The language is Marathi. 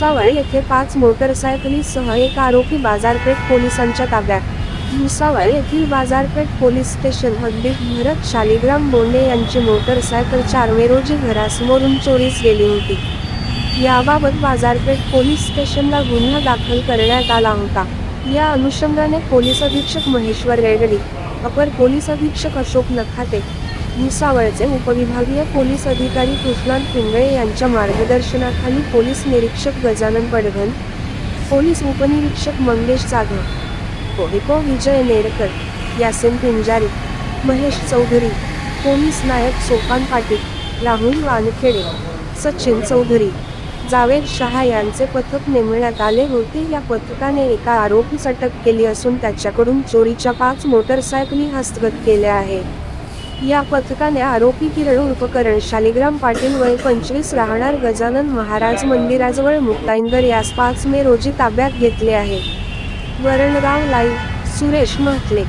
भुसावळ येथे पाच मोटरसायकलीसह एक आरोपी बाजारपेठ पोलिसांच्या ताब्यात. भुसावळ येथील बाजारपेठ पोलीस स्टेशन हद्दीत भरत शालिग्राम बोंडे यांची मोटरसायकल चार मे रोजी घरासमोरून चोरीस गेली होती. याबाबत बाजारपेठ पोलीस स्टेशनला गुन्हा दाखल करण्यात आला होता. या अनुषंगाने पोलीस अधीक्षक महेश्वर रेडडी अपर पोलीस अधीक्षक अशोक नखाते भुसावळचे उपविभागीय पोलीस अधिकारी कृष्णांत पिंगळे यांच्या मार्गदर्शनाखाली पोलीस निरीक्षक गजानन पडघन पोलीस उपनिरीक्षक मंगेश जाधव पोहिको विजय नेरकर यासिन पिंजारी महेश चौधरी पोलीस नायक सोपान पाटील राहुल वानखेडे सचिन चौधरी जावेद शहा यांचे पथक नेमण्यात आले होते. या पथकाने एका आरोपीस अटक केली असून त्याच्याकडून चोरीच्या पाच मोटरसायकली हस्तगत केल्या आहेत. या पथकाने आरोपी किरण उपकरण शालिग्राम पाटील वय पंचवीस राहणार गजानन महाराज मंदिराजवळ मुक्ताईंदर यास पाच मे रोजी ताब्यात घेतले आहे. वरणगाव लाईव्ह सुरेश म्हटले.